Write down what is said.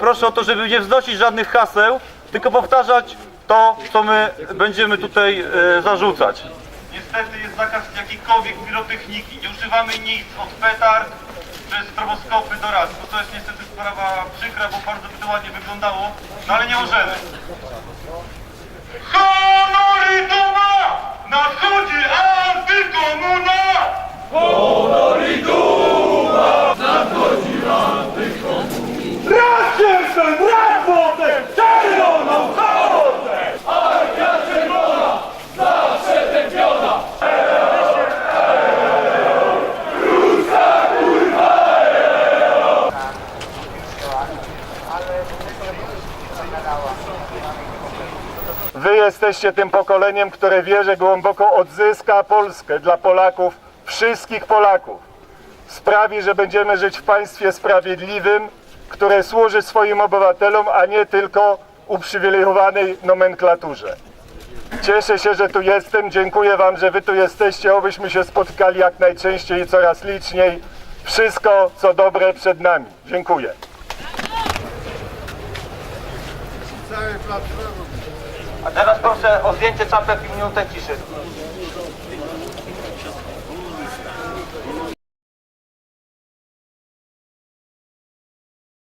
proszę o to, żeby nie wznosić żadnych haseł, tylko powtarzać to, co my będziemy tutaj e, zarzucać. Niestety jest zakaz jakiejkolwiek pirotechniki. Nie używamy nic od petard przez stroboskopy do rasku. To jest niestety sprawa przykra, bo bardzo by to ładnie wyglądało, no ale nie możemy. Honor i duma! Nadchodzi antykomuna! Wy jesteście tym pokoleniem, które wierzę głęboko odzyska Polskę dla Polaków, wszystkich Polaków. Sprawi, że będziemy żyć w państwie sprawiedliwym, które służy swoim obywatelom, a nie tylko uprzywilejowanej nomenklaturze. Cieszę się, że tu jestem. Dziękuję Wam, że Wy tu jesteście. Obyśmy się spotkali jak najczęściej i coraz liczniej. Wszystko, co dobre przed nami. Dziękuję. A teraz proszę o zdjęcie czapek i minutę ciszy.